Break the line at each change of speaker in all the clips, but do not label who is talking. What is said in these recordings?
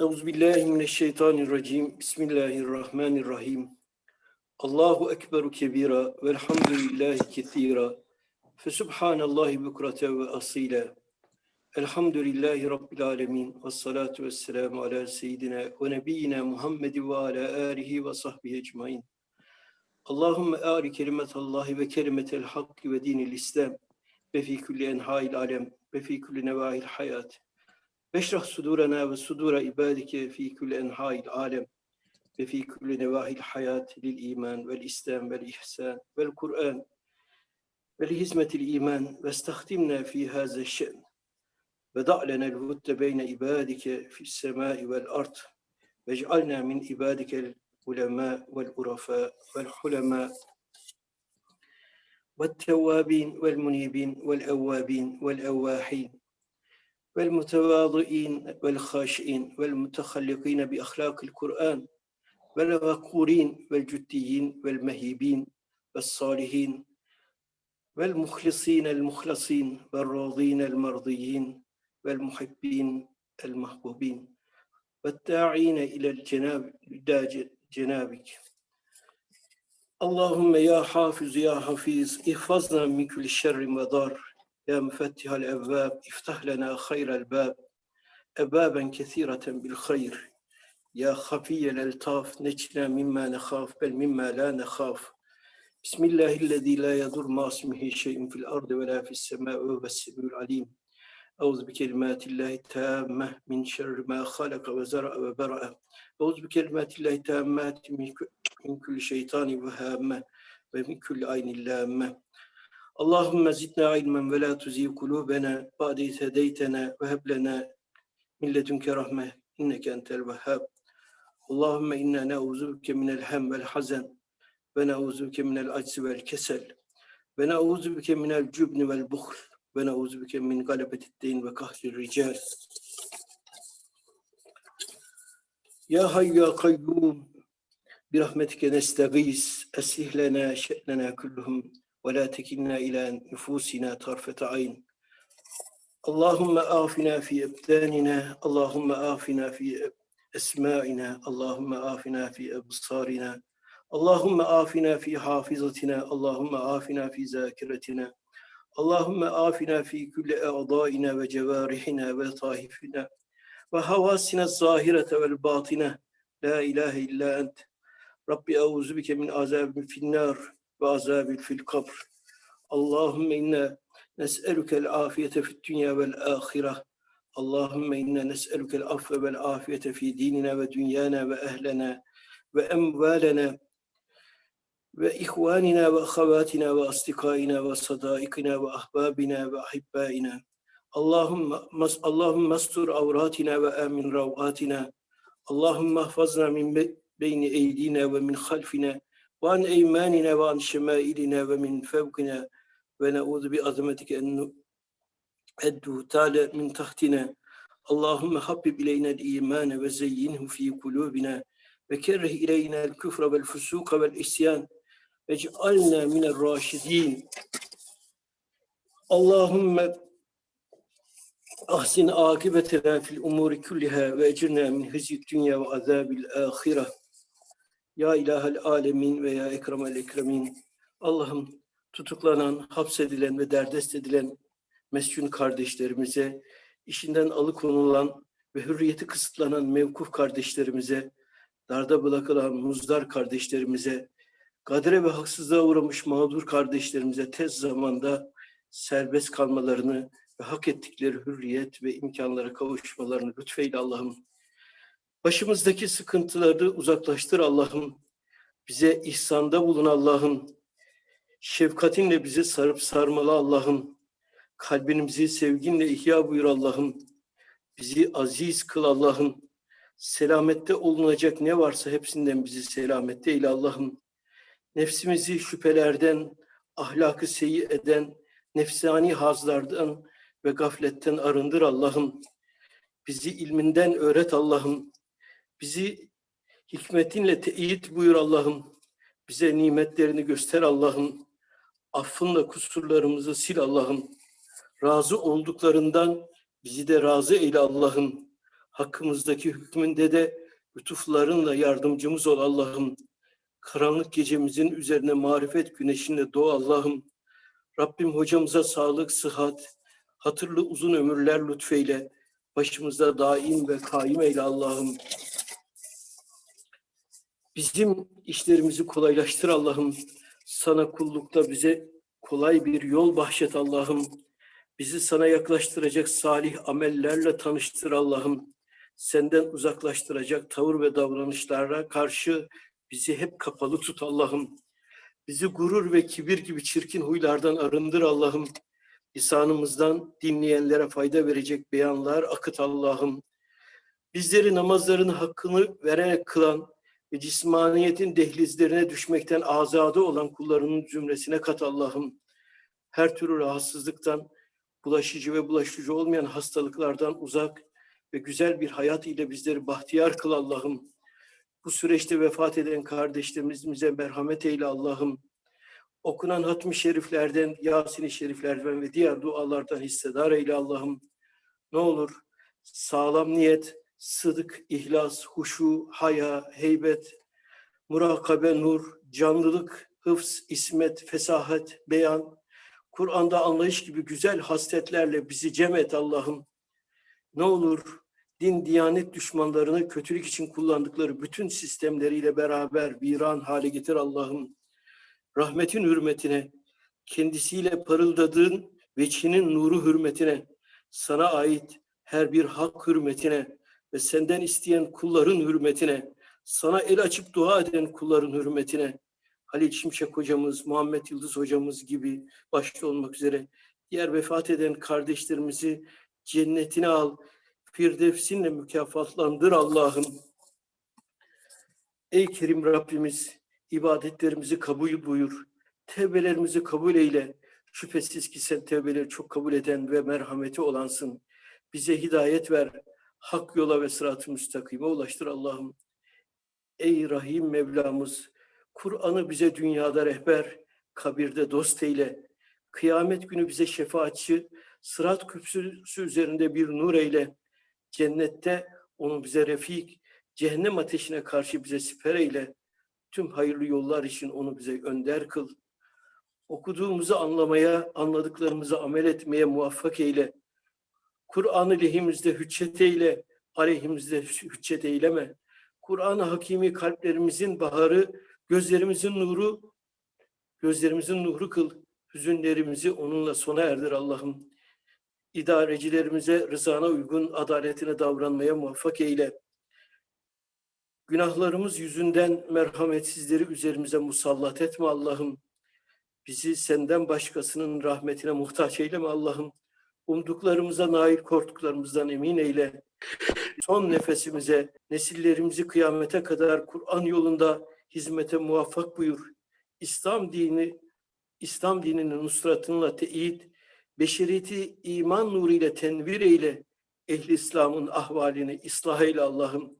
Euzubillahimineşşeytanirracim. Bismillahirrahmanirrahim. Allahu ekberu kebira velhamdülillahi ketira. Fesubhanallahi bukrate ve asile. Elhamdülillahi Rabbil alemin. Ve salatu ve selamu ala seyyidina ve nebiyyina Muhammedi ve ala alihi ve sahbihi ecmain. Allahümme ari kelimetallahi ve kelimetel hakki ve dinil İslam ve fi kulli enhail alem ve fi kulli nevahil hayat. واشرح صدورنا وصدور عبادك في كل أنحاء العالم وفي كل نواحي الحياة للإيمان والإسلام والإحسان والقرآن ولهزمة الإيمان واستخدمنا في هذا الشأن. ودع لنا الود بين عبادك في السماء والأرض واجعلنا من عبادك العلماء والعرفاء والحلماء. والتوابين والمنيبين والأوابين والأواحين. والمتواضعين والخاشئين والمتخلقين بأخلاق القرآن والغقورين والجديين والمهيبين والصالحين والمخلصين المخلصين والراضين المرضيين والمحبين المحبوبين والداعين إلى الجناب جنابك. اللهم يا حافظ يا حفيظ احفظنا من كل شر وضار يا مفتح الأبواب افتح لنا خير الباب. أبابا كثيرة بالخير. يا خفي الألطاف نجنا مما نخاف بل مما لا نخاف. بسم الله الذي لا يضر مع اسمه شيء في الأرض ولا في السماء وهو السميع العليم. أعوذ بكلمات الله التامة من شر ما خلق وزرع وبرأ. أعوذ بكلمات الله ك- من كل شيطان وهامة ومن كل عين لامة. Allahümme zidna ilmen ve la tuzi kulubena ba'de hedeytena ve heblena milletünke rahme inneke entel vehhab. Allahümme inna neuzubke minel hem vel hazen ve neuzubke minel aczi vel kesel ve neuzubke minel cübni vel buhl ve neuzubke min galebetit ve kahri rical. Ya hayyu ya kayyum bir rahmetike nestagiz esih lena şe'nena kulluhum ولا تكلنا إلى نفوسنا طرفة عين. اللهم آفنا في أبداننا اللهم آفنا في أسماعنا اللهم آفنا في أبصارنا اللهم آفنا في حافظتنا اللهم آفنا في ذاكرتنا اللهم آفنا في كل أعضائنا وجوارحنا وطائفنا وحواسنا الظاهرة والباطنة. لا إله إلا أنت. ربي أعوذ بك من عذاب في النار. وعذاب في القبر. اللهم إنا نسألك العافية في الدنيا والآخرة. اللهم إنا نسألك العفو والعافية في ديننا ودنيانا وأهلنا وأموالنا وإخواننا وأخواتنا وأصدقائنا وصدائقنا وأحبابنا وأحبائنا. اللهم اللهم استر عوراتنا وآمن روآتنا. اللهم احفظنا من بي- بين أيدينا ومن خلفنا. وعن أيماننا وعن شمائلنا ومن فوقنا ونعوذ بعظمتك أن أدو تعالى من تحتنا اللهم حبب إلينا الإيمان وزينه في قلوبنا وكره إلينا الكفر والفسوق والعصيان واجعلنا من الراشدين. اللهم أحسن عاقبتنا في الأمور كلها وأجرنا من خزي الدنيا وعذاب الآخرة. Ya İlahel Alemin ve ya Ekremel Ekremin. Allah'ım tutuklanan, hapsedilen ve derdest edilen mescun kardeşlerimize, işinden alıkonulan ve hürriyeti kısıtlanan mevkuf kardeşlerimize, darda bırakılan muzdar kardeşlerimize, kadere ve haksızlığa uğramış mağdur kardeşlerimize tez zamanda serbest kalmalarını ve hak ettikleri hürriyet ve imkanlara kavuşmalarını lütfeyle Allah'ım. Başımızdaki sıkıntıları uzaklaştır Allah'ım. Bize ihsanda bulun Allah'ım. Şefkatinle bizi sarıp sarmalı Allah'ım. Kalbimizi sevginle ihya buyur Allah'ım. Bizi aziz kıl Allah'ım. Selamette olunacak ne varsa hepsinden bizi selamette eyle Allah'ım. Nefsimizi şüphelerden, ahlakı seyi eden, nefsani hazlardan ve gafletten arındır Allah'ım. Bizi ilminden öğret Allah'ım. Bizi hikmetinle teyit buyur Allah'ım. Bize nimetlerini göster Allah'ım. Affınla kusurlarımızı sil Allah'ım. Razı olduklarından bizi de razı eyle Allah'ım. Hakkımızdaki hükmünde de lütuflarınla yardımcımız ol Allah'ım. Karanlık gecemizin üzerine marifet güneşinle doğ Allah'ım. Rabbim hocamıza sağlık, sıhhat, hatırlı uzun ömürler lütfeyle. Başımızda daim ve kaim eyle Allah'ım. Bizim işlerimizi kolaylaştır Allah'ım. Sana kullukta bize kolay bir yol bahşet Allah'ım. Bizi sana yaklaştıracak salih amellerle tanıştır Allah'ım. Senden uzaklaştıracak tavır ve davranışlara karşı bizi hep kapalı tut Allah'ım. Bizi gurur ve kibir gibi çirkin huylardan arındır Allah'ım. Lisanımızdan dinleyenlere fayda verecek beyanlar akıt Allah'ım. Bizleri namazların hakkını vererek kılan ve cismaniyetin dehlizlerine düşmekten azade olan kullarının zümresine kat Allah'ım. Her türlü rahatsızlıktan, bulaşıcı ve bulaşıcı olmayan hastalıklardan uzak ve güzel bir hayat ile bizleri bahtiyar kıl Allah'ım. Bu süreçte vefat eden kardeşlerimize merhamet eyle Allah'ım. Okunan hatmi şeriflerden, Yasin-i şeriflerden ve diğer dualardan hissedar eyle Allah'ım. Ne olur sağlam niyet, sıdık, ihlas, huşu, haya, heybet, murakabe, nur, canlılık, hıfz, ismet, fesahat, beyan, Kur'an'da anlayış gibi güzel hasletlerle bizi cem et Allah'ım. Ne olur din, diyanet düşmanlarını kötülük için kullandıkları bütün sistemleriyle beraber viran hale getir Allah'ım. Rahmetin hürmetine, kendisiyle parıldadığın veçinin nuru hürmetine, sana ait her bir hak hürmetine ve senden isteyen kulların hürmetine, sana el açıp dua eden kulların hürmetine, Halil Şimşek hocamız, Muhammed Yıldız hocamız gibi başta olmak üzere diğer vefat eden kardeşlerimizi cennetine al, firdevsinle mükafatlandır Allah'ım. Ey Kerim Rabbimiz, ibadetlerimizi kabul buyur, tevbelerimizi kabul eyle. Şüphesiz ki sen tevbeleri çok kabul eden ve merhameti olansın. Bize hidayet ver, hak yola ve sırat-ı müstakime ulaştır Allah'ım. Ey Rahim Mevlamız, Kur'an'ı bize dünyada rehber, kabirde dost eyle. Kıyamet günü bize şefaatçi, sırat küpsüsü üzerinde bir nur eyle. Cennette onu bize refik, cehennem ateşine karşı bize siper eyle. Tüm hayırlı yollar için onu bize önder kıl. Okuduğumuzu anlamaya, anladıklarımızı amel etmeye muvaffak eyle. Kur'an'ı lehimizde hüccet eyle, aleyhimizde hüccet eyleme. Kur'an-ı Hakimi kalplerimizin baharı, gözlerimizin nuru, gözlerimizin nuru kıl. Hüzünlerimizi onunla sona erdir Allah'ım. İdarecilerimize rızana uygun adaletine davranmaya muvaffak eyle. Günahlarımız yüzünden merhametsizleri üzerimize musallat etme Allah'ım. Bizi senden başkasının rahmetine muhtaç eyleme Allah'ım. Umduklarımıza nail korktuklarımızdan emin eyle. Son nefesimize, nesillerimizi kıyamete kadar Kur'an yolunda hizmete muvaffak buyur. İslam dini, İslam dininin nusratınla teyit, beşeriyeti iman nuruyla tenvir eyle. Ehli İslam'ın ahvalini ıslah eyle Allah'ım.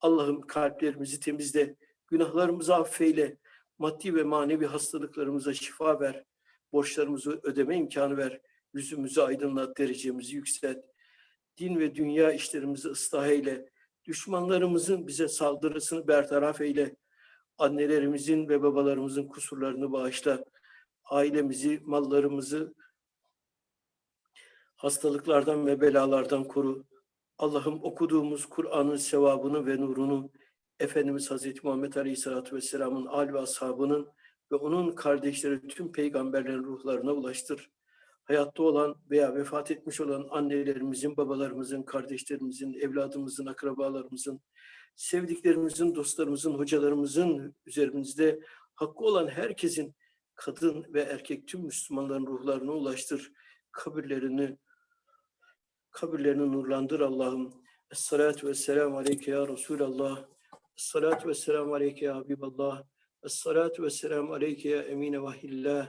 Allah'ım kalplerimizi temizle, günahlarımızı affeyle, maddi ve manevi hastalıklarımıza şifa ver, borçlarımızı ödeme imkanı ver, yüzümüzü aydınlat, derecemizi yükselt. Din ve dünya işlerimizi ıslah eyle, düşmanlarımızın bize saldırısını bertaraf eyle, annelerimizin ve babalarımızın kusurlarını bağışla, ailemizi, mallarımızı hastalıklardan ve belalardan koru. Allah'ım okuduğumuz Kur'an'ın sevabını ve nurunu Efendimiz Hazreti Muhammed Aleyhisselatü Vesselam'ın al ve ashabının ve onun kardeşleri tüm peygamberlerin ruhlarına ulaştır. Hayatta olan veya vefat etmiş olan annelerimizin, babalarımızın, kardeşlerimizin, evladımızın, akrabalarımızın, sevdiklerimizin, dostlarımızın, hocalarımızın üzerimizde hakkı olan herkesin kadın ve erkek tüm Müslümanların ruhlarına ulaştır. Kabirlerini kabirlerini nurlandır Allah'ım. Esselatu vesselamu aleyke ya Resulallah. Esselatu vesselamu aleyke ya Habiballah. Esselatu vesselamu aleyke ya emine vahillah.